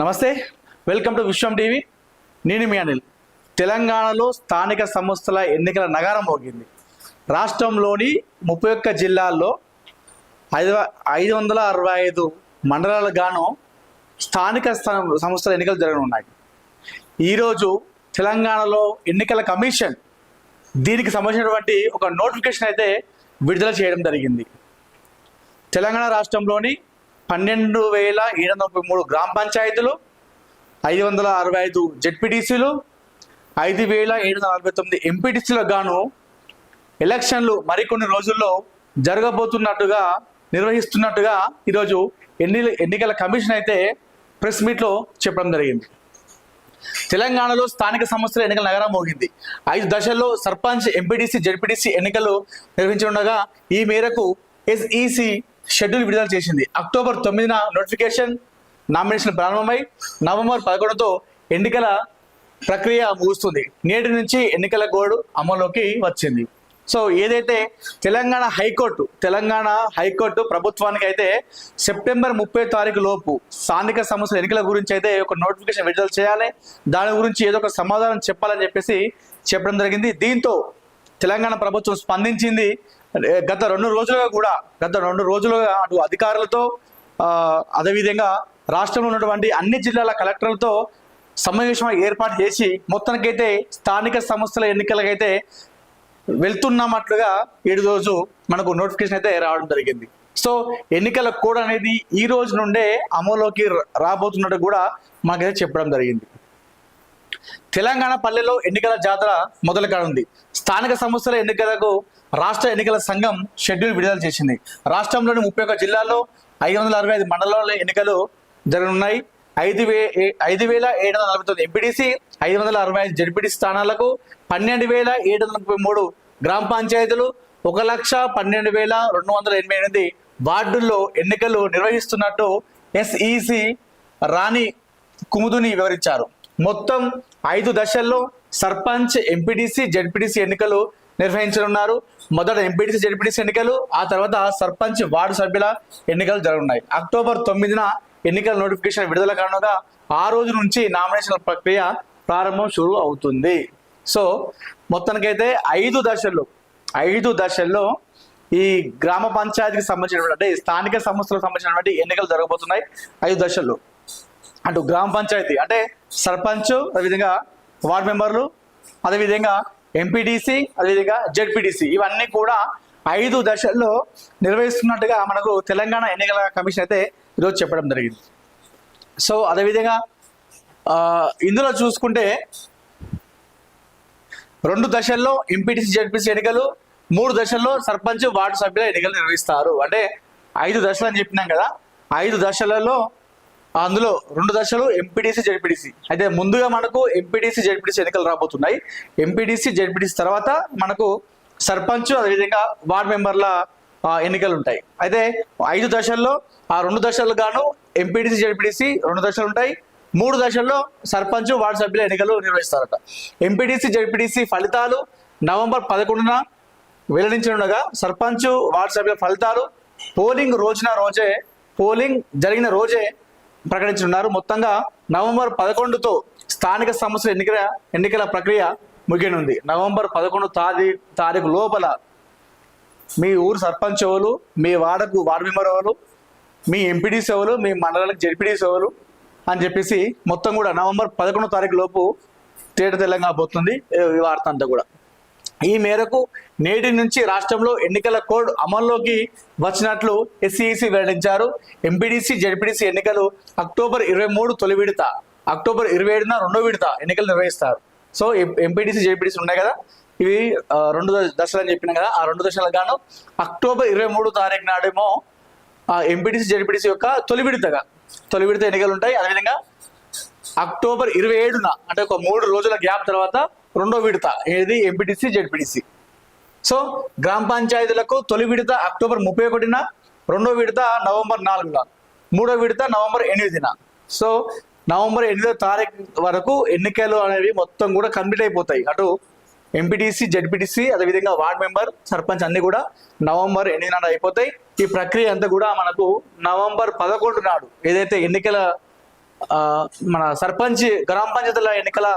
నమస్తే welcome to Vishwam TV. నేను మీ అనిల్. తెలంగాణలో స్థానిక సంస్థల ఎన్నికల నగారం మోగింది. రాష్ట్రంలోని ముప్పై ఒక్క జిల్లాల్లో ఐదు ఐదు వందల అరవై ఐదు మండలాలకు గాను స్థానిక సంస్థల ఎన్నికలు జరగనున్నాయి. ఈరోజు తెలంగాణలో ఎన్నికల కమిషన్ దీనికి సంబంధించినటువంటి ఒక నోటిఫికేషన్ అయితే విడుదల చేయడం జరిగింది. తెలంగాణ రాష్ట్రంలోని పన్నెండు వేల ఏడు వందల ముప్పై మూడు గ్రామ పంచాయతీలు ఐదు వందల అరవై ఐదు జెడ్పీటీసీలు ఐదు వేల ఏడు వందల నలభై తొమ్మిది ఎంపీటీసీలకు గాను ఎలక్షన్లు మరికొన్ని రోజుల్లో జరగబోతున్నట్టుగా నిర్వహిస్తున్నట్టుగా ఈరోజు ఎన్ని ఎన్నికల కమిషన్ అయితే ప్రెస్ మీట్లో చెప్పడం జరిగింది. తెలంగాణలో స్థానిక సంస్థల ఎన్నికల నగరం మోగింది. ఐదు దశల్లో సర్పంచ్ ఎంపీటీసీ జెడ్పీటీసీ ఎన్నికలు నిర్వహించనుండగా ఈ మేరకు ఎస్ఈసి షెడ్యూల్ విడుదల చేసింది. అక్టోబర్ తొమ్మిదిన నోటిఫికేషన్ నామినేషన్ ప్రారంభమై నవంబర్ పదకొండుతో ఎన్నికల ప్రక్రియ ముగుస్తుంది. నేటి నుంచి ఎన్నికల కోడ్ అమల్లోకి వచ్చింది. సో ఏదైతే తెలంగాణ హైకోర్టు తెలంగాణ హైకోర్టు ప్రభుత్వానికి అయితే సెప్టెంబర్ ముప్పై తారీఖు లోపు స్థానిక సంస్థల ఎన్నికల గురించి అయితే ఒక నోటిఫికేషన్ విడుదల చేయాలి. దాని గురించి ఏదో ఒక సమాధానం చెప్పాలని చెప్పేసి చెప్పడం జరిగింది. దీంతో తెలంగాణ ప్రభుత్వం స్పందించింది. గత రెండు రోజులుగా కూడా గత రెండు రోజులుగా అటు అధికారులతో అదేవిధంగా రాష్ట్రంలో ఉన్నటువంటి అన్ని జిల్లాల కలెక్టర్లతో సమావేశం ఏర్పాటు చేసి మొత్తానికైతే స్థానిక సంస్థల ఎన్నికలకైతే వెళ్తున్నామట్లుగా ఏడు రోజు మనకు నోటిఫికేషన్ అయితే రావడం జరిగింది. సో ఎన్నికల కోడ్ అనేది ఈ రోజు నుండే అమలులోకి రాబోతున్నట్టు కూడా మాకైతే చెప్పడం జరిగింది. తెలంగాణ పల్లెలో ఎన్నికల జాతర మొదలు కానుంది స్థానిక సంస్థల ఎన్నికలకు రాష్ట్ర ఎన్నికల సంఘం షెడ్యూల్ విడుదల చేసింది. రాష్ట్రంలోని ముప్పై ఒక్క జిల్లాల్లో ఐదు వందల అరవై ఐదు మండలాల ఎన్నికలు జరగనున్నాయి. ఐదు వే ఏ- ఐదు వేల ఏడు వందల నలభై తొమ్మిది ఎంపీడీసీ ఐదు వందల అరవై ఐదు జడ్పీటీ స్థానాలకు పన్నెండు వేల ఏడు వందల ముప్పై మూడు గ్రామ పంచాయతీలు ఒక లక్ష పన్నెండు వేల రెండు వందల ఎనభై ఎనిమిది వార్డుల్లో ఎన్నికలు నిర్వహిస్తున్నట్టు ఎస్ఈసి రాణి కుముదుని వివరించారు. మొత్తం ఐదు దశల్లో సర్పంచ్ ఎంపీటీసీ జడ్పీటీసీ ఎన్నికలు నిర్వహించనున్నారు. మొదట ఎంపీటీసీ జడ్పీటీసీ ఎన్నికలు ఆ తర్వాత సర్పంచ్ వార్డు సభ్యుల ఎన్నికలు జరగనున్నాయి. అక్టోబర్ తొమ్మిదిన ఎన్నికల నోటిఫికేషన్ విడుదల కారణంగా ఆ రోజు నుంచి నామినేషన్ ప్రక్రియ ప్రారంభం షురు అవుతుంది. సో మొత్తానికైతే ఐదు దశల్లో ఐదు దశల్లో ఈ గ్రామ పంచాయతీకి సంబంధించినటువంటి అంటే స్థానిక సంస్థలకు సంబంధించినటువంటి ఎన్నికలు జరగబోతున్నాయి. ఐదు దశల్లో అటు గ్రామ పంచాయతీ అంటే సర్పంచ్ అదేవిధంగా వార్డ్ మెంబర్లు అదేవిధంగా ఎంపీటీసీ అదేవిధంగా జెడ్పీటీసీ ఇవన్నీ కూడా ఐదు దశల్లో నిర్వహిస్తున్నట్టుగా మనకు తెలంగాణ ఎన్నికల కమిషన్ అయితే ఈరోజు చెప్పడం జరిగింది. సో అదేవిధంగా ఇందులో చూసుకుంటే రెండు దశల్లో ఎంపీటీసీ జెడ్పీసీ ఎన్నికలు మూడు దశల్లో సర్పంచ్ వార్డు సభ్యుల ఎన్నికలు నిర్వహిస్తారు. అంటే ఐదు దశలు అని చెప్పినాం కదా. ఐదు దశలలో అందులో రెండు దశలు ఎంపీడీసీ జెడ్పీటీసీ అయితే ముందుగా మనకు ఎంపీడీసీ జెడ్పీటీసీ ఎన్నికలు రాబోతున్నాయి ఎంపీడీసీ జెడ్పీటీసీ తర్వాత మనకు సర్పంచ్ అదేవిధంగా వార్డు మెంబర్ల ఎన్నికలు ఉంటాయి అయితే ఐదు దశల్లో ఆ రెండు దశలు గాను ఎంపీడీసీ జెడ్పీటీసీ రెండు దశలు ఉంటాయి మూడు దశల్లో సర్పంచ్ వార్డు సభ్యుల ఎన్నికలు నిర్వహిస్తారట ఎంపీడీసీ జెడ్పీటీసీ ఫలితాలు నవంబర్ పదకొండున వెల్లడించనుండగా సర్పంచ్ వార్డు సభ్యుల ఫలితాలు పోలింగ్ రోజున రోజే పోలింగ్ జరిగిన రోజే ప్రకటించనున్నారు. మొత్తంగా నవంబర్ పదకొండుతో స్థానిక సంస్థల ఎన్నికల ఎన్నికల ప్రక్రియ ముగియనుంది. నవంబర్ పదకొండు తారీ తారీఖు లోపల మీ ఊరు సర్పంచ్ ఎవరు మీ వార్డుకు వార్డు మెంబర్ ఎవరు మీ ఎంపీడీ సేవలు మీ మండలాలకు జడ్పీడీ సేవలు అని చెప్పేసి మొత్తం కూడా నవంబర్ పదకొండో తారీఖు లోపు తేట తెల్లంగా పోతుంది. ఈ వార్త అంతా కూడా. ఈ మేరకు నేటి నుంచి రాష్ట్రంలో ఎన్నికల కోడ్ అమల్లోకి వచ్చినట్లు ఎస్సీఈసీ వెల్లడించారు. ఎంపీడీసీ జడ్పీడీసీ ఎన్నికలు అక్టోబర్ ఇరవై మూడు తొలి విడత అక్టోబర్ ఇరవై ఏడున రెండో విడత ఎన్నికలు నిర్వహిస్తారు. సో ఎంపీడీసీ జడ్పీడీసీ ఉన్నాయి కదా? ఇవి రెండు దశలు అని చెప్పినా కదా? ఆ రెండు దశలకు గాను అక్టోబర్ ఇరవై మూడు తారీఖు నాడేమో ఎంపీడీసీ జడ్పీటీసీ యొక్క తొలి విడతగా తొలి విడత ఎన్నికలు ఉంటాయి. అదేవిధంగా అక్టోబర్ ఇరవై ఏడున అంటే ఒక మూడు రోజుల గ్యాప్ తర్వాత రెండో విడత ఏది? MPTC ZPTC. సో గ్రామ పంచాయతీలకు తొలి విడత అక్టోబర్ ముప్పై ఒకటిన రెండో విడత నవంబర్ నాలుగున మూడో విడత నవంబర్ ఎనిమిదిన. సో నవంబర్ ఎనిమిదో తారీఖు వరకు ఎన్నికలు అనేవి మొత్తం కూడా కంప్లీట్ అయిపోతాయి. అటు ఎంపీటీసీ జడ్పీటీసీ అదేవిధంగా వార్డ్ మెంబర్ సర్పంచ్ అన్ని కూడా నవంబర్ ఎనిమిది నాడు అయిపోతాయి. ఈ ప్రక్రియ అంతా కూడా మనకు నవంబర్ పదకొండు నాడు ఏదైతే ఎన్నికల మన సర్పంచ్ గ్రామ పంచాయతీల ఎన్నికల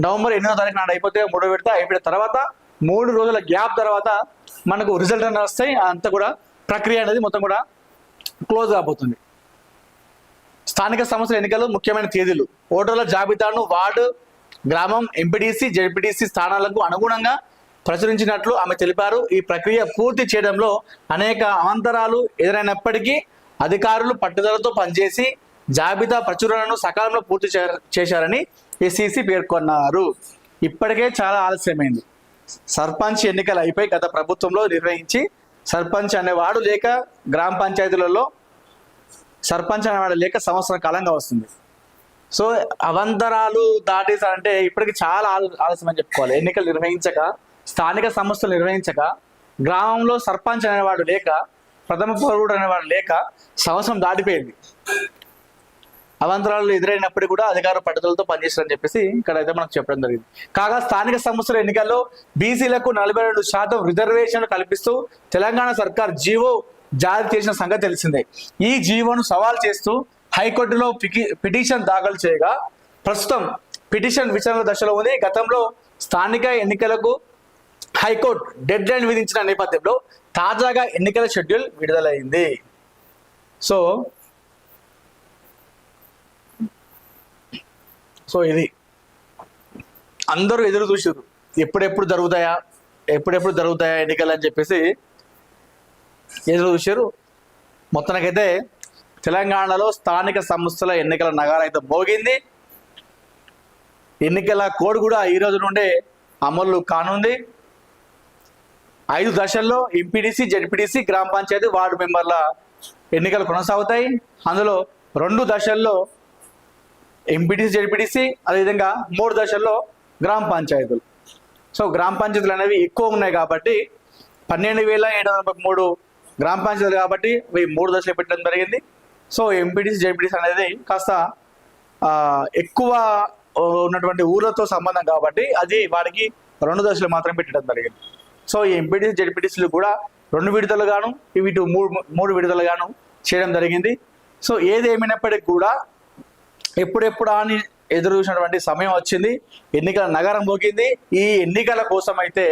నవంబర్ ఎనిమిదో తారీఖు నాడు అయిపోతే మూడో విడత అయిపోయిన తర్వాత మూడు రోజుల గ్యాప్ తర్వాత మనకు రిజల్ట్ అనేది వస్తాయి అంతా కూడా ప్రక్రియ అనేది మొత్తం కూడా క్లోజ్ కాబోతుంది. స్థానిక సంస్థల ఎన్నికలు ముఖ్యమైన తేదీలు. ఓటర్ల జాబితాను వార్డు గ్రామం ఎంపీడీసీ జెడ్పీటీసీ స్థానాలకు అనుగుణంగా ప్రచురించినట్లు ఆమె తెలిపారు. ఈ ప్రక్రియ పూర్తి చేయడంలో అనేక అవాంతరాలు ఎదురైనప్పటికీ అధికారులు పట్టుదలతో పనిచేసి జాబితా ప్రచురణను సకాలంలో పూర్తి చే- చేశారని పిసిసి పేర్కొన్నారు. ఇప్పటికే చాలా ఆలస్యమైంది. సర్పంచ్ ఎన్నికలు అయిపోయి గత ప్రభుత్వంలో నిర్వహించి సర్పంచ్ అనేవాడు లేక గ్రామ పంచాయతీలలో సర్పంచ్ అనేవాడు లేక సంవత్సరం కాలంగా వస్తుంది. సో అవంతరాలు దాటేసారంటే ఇప్పటికి చాలా ఆల- ఆలస్యం అని చెప్పుకోవాలి. ఎన్నికలు నిర్వహించక స్థానిక సంస్థలు నిర్వహించక గ్రామంలో సర్పంచ్ అనేవాడు లేక ప్రథమ పౌరుడు అనేవాడు లేక సంవత్సరం దాటిపోయింది. అవంతరాలు ఎదురైనప్పటికీ కూడా అధికార పట్టుదలతో పనిచేస్తారని చెప్పేసి ఇక్కడ అయితే మనకు చెప్పడం జరిగింది. కాగా స్థానిక సంస్థల ఎన్నికల్లో బీసీలకు నలభై రెండు శాతం రిజర్వేషన్లు కల్పిస్తూ తెలంగాణ సర్కార్ జీవో జారీ చేసిన సంగతి తెలిసిందే. ఈ జీవోను సవాల్ చేస్తూ హైకోర్టులో పికి- పిటిషన్ దాఖలు చేయగా ప్రస్తుతం పిటిషన్ విచారణ దశలో ఉంది. గతంలో స్థానిక ఎన్నికలకు హైకోర్టు డెడ్ లైన్ విధించిన నేపథ్యంలో తాజాగా ఎన్నికల షెడ్యూల్ విడుదలైంది. సో సో ఇది అందరూ ఎదురు చూసారు ఎప్పుడెప్పుడు జరుగుతాయా? ఎప్పుడెప్పుడు జరుగుతాయా ఎన్నికలు అని చెప్పేసి ఎదురు చూశారు మొత్తానికైతే తెలంగాణలో స్థానిక సంస్థల ఎన్నికల నగారం అయితే మోగింది. ఎన్నికల కోడ్ కూడా ఈ రోజు నుండే అమలు కానుంది. ఐదు దశల్లో ఎంపీడీసీ జడ్పీడీసీ గ్రామ పంచాయతీ వార్డు మెంబర్ల ఎన్నికలు కొనసాగుతాయి. అందులో రెండు దశల్లో ఎంపీటీసీ జడ్పీటీసీ అదేవిధంగా మూడు దశల్లో గ్రామ పంచాయతీలు. సో గ్రామ పంచాయతీలు అనేవి ఎక్కువ ఉన్నాయి కాబట్టి పన్నెండు వేల ఏడు వందల మూడు గ్రామ పంచాయతీలు కాబట్టి ఇవి మూడు దశలు పెట్టడం జరిగింది. సో ఎంపీటీసీ జడ్పీటీసీ అనేది కాస్త ఎక్కువ ఉన్నటువంటి ఊళ్ళతో సంబంధం కాబట్టి అది వాడికి రెండు దశలు మాత్రం పెట్టడం జరిగింది. సో ఈ ఎంపీటీసీ జడ్పీటీసీలు కూడా రెండు విడుదలుగాను ఇవి మూడు మూడు విడుదలుగాను చేయడం జరిగింది. సో ఏది ఏమైనప్పటికీ కూడా ఎప్పుడెప్పుడు అని ఎదురు చూసినటువంటి సమయం వచ్చింది. ఎన్నికల నగరం పోగింది. ఈ ఎన్నికల కోసం అయితే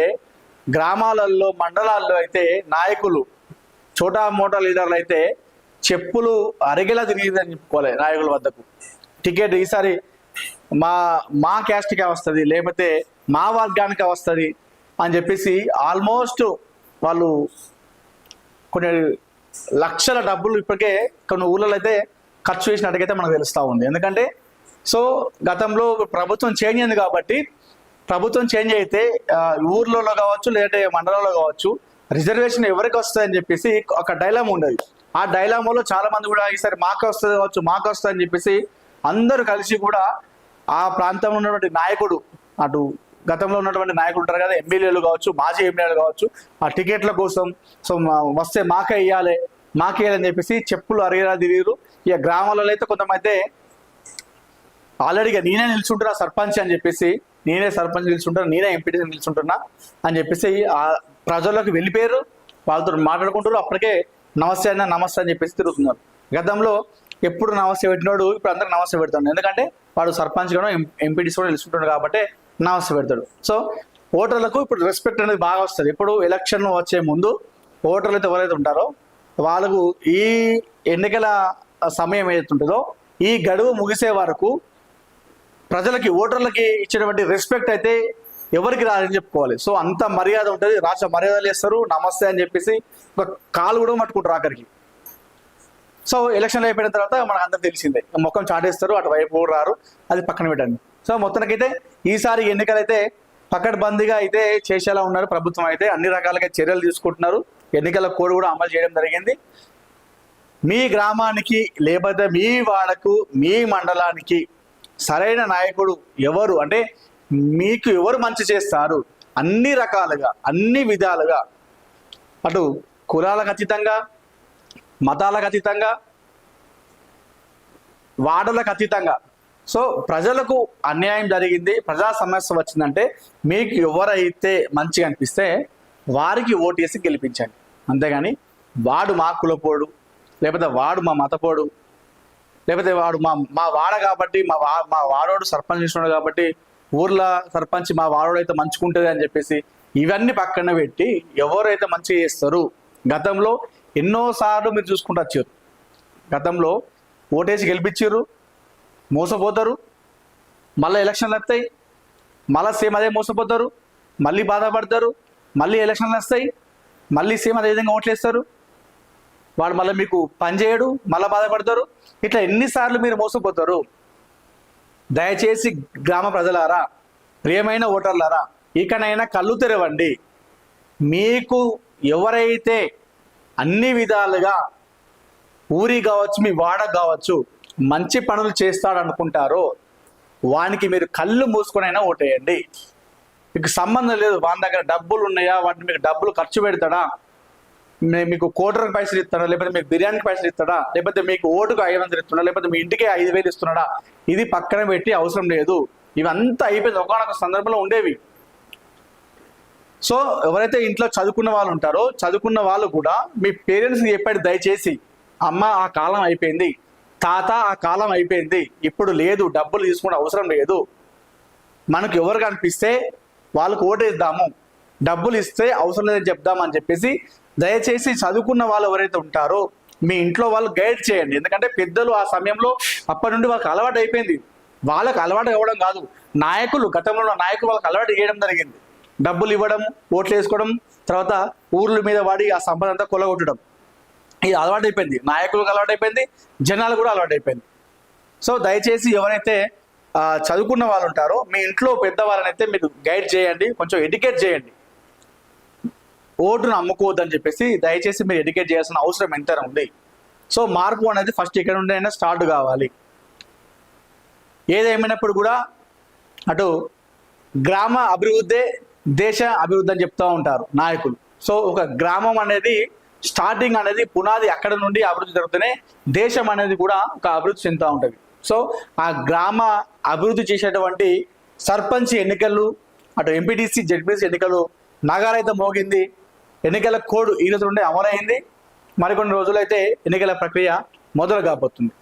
గ్రామాలలో మండలాల్లో అయితే నాయకులు చోటా మోటా లీడర్లు అయితే చెప్పులు అరిగేలా తిరిగిందని చెప్పుకోవాలి నాయకుల వద్దకు. టికెట్ ఈసారి మా మా క్యాస్ట్కే వస్తుంది లేకపోతే మా వర్గానికే వస్తుంది అని చెప్పేసి ఆల్మోస్ట్ వాళ్ళు కొన్ని లక్షల డబ్బులు ఇప్పటికే కొన్ని ఊళ్ళలో అయితే ఖర్చు చేసినట్టుగైతే మనకు తెలుస్తూ ఉంది. ఎందుకంటే సో గతంలో ప్రభుత్వం చేంజ్ అయింది కాబట్టి ప్రభుత్వం చేంజ్ అయితే ఊర్లలో కావచ్చు లేదంటే మండలంలో కావచ్చు రిజర్వేషన్ ఎవరికి వస్తుందని చెప్పేసి ఒక డైలామ్ ఉండేది. ఆ డైలామాలో చాలా మంది కూడా ఈసారి మాకు వస్తుంది కావచ్చు మాకు వస్తుంది అని చెప్పేసి అందరూ కలిసి కూడా ఆ ప్రాంతంలో ఉన్నటువంటి నాయకుడు అటు గతంలో ఉన్నటువంటి నాయకులు ఉంటారు కదా ఎమ్మెల్యేలు కావచ్చు మాజీ ఎమ్మెల్యేలు కావచ్చు ఆ టికెట్ల కోసం సో వస్తే మాకే ఇవ్వాలి మాకే ఇవ్వాలని చెప్పేసి చెప్పులు అరిగేలా తిరిగారు ఇక గ్రామాలలో అయితే కొంతమంది ఆల్రెడీగా నేనే నిల్చుంటున్నా సర్పంచ్ అని చెప్పేసి నేనే సర్పంచ్ నిల్చుంటున్నా నేనే ఎంపీటీ నిల్చుంటున్నా అని చెప్పేసి ఆ ప్రజల్లోకి వెళ్ళిపోయారు. వాళ్ళతో మాట్లాడుకుంటారు అప్పటికే నమస్తే అన్న నమస్తే అని చెప్పేసి తిరుగుతున్నారు. గతంలో ఎప్పుడు నమస్తే పెట్టినాడు ఇప్పుడు అందరికి నమస్తే పెడతాడు ఎందుకంటే వాడు సర్పంచ్ కూడా ఎంపీటీస్ కూడా నిలుచుంటాడు కాబట్టి నమస్తే పెడతాడు. సో ఓటర్లకు ఇప్పుడు రెస్పెక్ట్ అనేది బాగా వస్తుంది. ఇప్పుడు ఎలక్షన్ వచ్చే ముందు ఓటర్లు అయితే ఎవరైతే ఉంటారో వాళ్ళకు ఈ ఎన్నికల సమయం ఏదైతుంటుందో ఈ గడువు ముగిసే వరకు ప్రజలకి ఓటర్లకి ఇచ్చినటువంటి రెస్పెక్ట్ అయితే ఎవరికి రాదని చెప్పుకోవాలి. సో అంత మర్యాద ఉంటుంది. రాష్ట్ర మర్యాదలు వేస్తారు నమస్తే అని చెప్పేసి ఒక కాలు కూడా పట్టుకుంటారు ఆఖరికి. సో ఎలక్షన్లు అయిపోయిన తర్వాత మనకు అందరికి తెలిసిందే. ముఖం చాటేస్తారు అటు వైపు కూడా రారు. అది పక్కన పెట్టండి. సో మొత్తానికైతే ఈసారి ఎన్నికలైతే పకడ్బందీగా అయితే చేసేలా ఉన్నారు. ప్రభుత్వం అయితే అన్ని రకాలుగా చర్యలు తీసుకుంటున్నారు. ఎన్నికల కోడ్ కూడా అమలు చేయడం జరిగింది. మీ గ్రామానికి లేకపోతే మీ వాడకు మీ మండలానికి సరైన నాయకుడు ఎవరు? అంటే మీకు ఎవరు మంచి చేస్తారు? అన్ని రకాలుగా అన్ని విధాలుగా. అటు కులాలకు అతీతంగా మతాలకు అతీతంగా వాడలకు అతీతంగా. సో ప్రజలకు అన్యాయం జరిగింది ప్రజా సమస్య వచ్చిందంటే మీకు ఎవరైతే మంచిగా అనిపిస్తే వారికి ఓటేసి గెలిపించండి. అంతేగాని వాడు మా కులపోడు లేకపోతే వాడు మా మతపోడు లేకపోతే వాడు మా మా వాడ కాబట్టి మా వా మా వాడోడు సర్పంచ్ చేసినాడు కాబట్టి ఊర్లో సర్పంచ్ మా వాడోడు అయితే మంచుకుంటుంది అని చెప్పేసి ఇవన్నీ పక్కన పెట్టి ఎవరైతే మంచిగా చేస్తారు గతంలో ఎన్నోసార్లు మీరు చూసుకుంటూ వచ్చారు. గతంలో ఓటేసి గెలిపించారు మోసపోతారు మళ్ళీ ఎలక్షన్లు వస్తాయి మళ్ళీ సేమ్ అదే మోసపోతారు మళ్ళీ బాధపడతారు మళ్ళీ ఎలక్షన్లు వస్తాయి మళ్ళీ సేమ్ అదే విధంగా ఓట్లేస్తారు. వాడు మళ్ళీ మీకు పని చేయడు మళ్ళీ బాధపడతారు. ఇట్లా ఎన్నిసార్లు మీరు మోసపోతారు? దయచేసి గ్రామ ప్రజలారా ప్రియమైన ఓటర్లారా ఇకనైనా కళ్ళు తెరవండి. మీకు ఎవరైతే అన్ని విధాలుగా ఊరి కావచ్చు మీ వాడ కావచ్చు మంచి పనులు చేస్తాడనుకుంటారో వానికి మీరు కళ్ళు మూసుకొనైనా ఓటేయండి. మీకు సంబంధం లేదు వాని దగ్గర డబ్బులు ఉన్నాయా వాటిని మీకు డబ్బులు ఖర్చు పెడతాడా? మీకు కోటర్కి పైసలు ఇస్తాడా? లేకపోతే మీకు బిర్యానీకి పైసలు ఇస్తాడా? లేకపోతే మీకు ఓటుకు ఐదు వందలు ఇస్తున్నాడా? లేకపోతే మీ ఇంటికి ఐదు వేలు ఇస్తున్నాడా? ఇది పక్కన పెట్టి అవసరం లేదు. ఇవంతా అయిపోయింది. ఒకనొక సందర్భంలో ఉండేవి. సో ఎవరైతే ఇంట్లో చదువుకున్న వాళ్ళు ఉంటారో చదువుకున్న వాళ్ళు కూడా మీ పేరెంట్స్కి చెప్పాడు దయచేసి అమ్మ ఆ కాలం అయిపోయింది. తాత ఆ కాలం అయిపోయింది. ఇప్పుడు లేదు డబ్బులు తీసుకునే అవసరం లేదు. మనకు ఎవరు కనిపిస్తే వాళ్ళకు ఓటేద్దాము డబ్బులు ఇస్తే అవసరం లేదని చెప్దామని చెప్పేసి దయచేసి చదువుకున్న వాళ్ళు ఎవరైతే ఉంటారో మీ ఇంట్లో వాళ్ళు గైడ్ చేయండి. ఎందుకంటే పెద్దలు ఆ సమయంలో అప్పటి నుండి వాళ్ళకి అలవాటు అయిపోయింది. వాళ్ళకి అలవాటు అవ్వడం కాదు. నాయకులు గతంలో ఉన్న నాయకులు వాళ్ళకి అలవాటు చేయడం జరిగింది. డబ్బులు ఇవ్వడం ఓట్లు వేసుకోవడం తర్వాత ఊర్ల మీద వాడి ఆ సంపద అంతా కొలగొట్టడం ఇది అలవాటు అయిపోయింది. నాయకులకు అలవాటు అయిపోయింది. జనాలు కూడా అలవాటు అయిపోయింది. సో దయచేసి ఎవరైతే చదువుకున్న వాళ్ళు ఉంటారో మీ ఇంట్లో పెద్దవాళ్ళని అయితే మీరు గైడ్ చేయండి. కొంచెం ఎడ్యుకేట్ చేయండి. ఓటును అమ్ముకోవద్దని చెప్పేసి దయచేసి మీరు ఎడ్యుకేట్ చేయాల్సిన అవసరం ఎంతైనా ఉంది. సో మార్పు అనేది ఫస్ట్ ఇక్కడ నుండి అయినా స్టార్ట్ కావాలి. ఏదేమైనప్పుడు కూడా అటు గ్రామ అభివృద్ధి దేశ అభివృద్ధి అని చెప్తూ ఉంటారు నాయకులు. సో ఒక గ్రామం అనేది స్టార్టింగ్ అనేది పునాది అక్కడ నుండి అభివృద్ధి జరుగుతూనే దేశం అనేది కూడా ఒక అభివృద్ధి చెందుతూ ఉంటుంది. సో ఆ గ్రామ అభివృద్ధి చేసేటువంటి సర్పంచ్ ఎన్నికలు అటు ఎంపీటీసీ జడ్పీసీ ఎన్నికలు నగారైతే మోగింది ఎన్నికల కోడ్ ఈ రోజు నుండి అమలైంది. మరికొన్ని రోజులైతే ఎన్నికల ప్రక్రియ మొదలు కాబోతుంది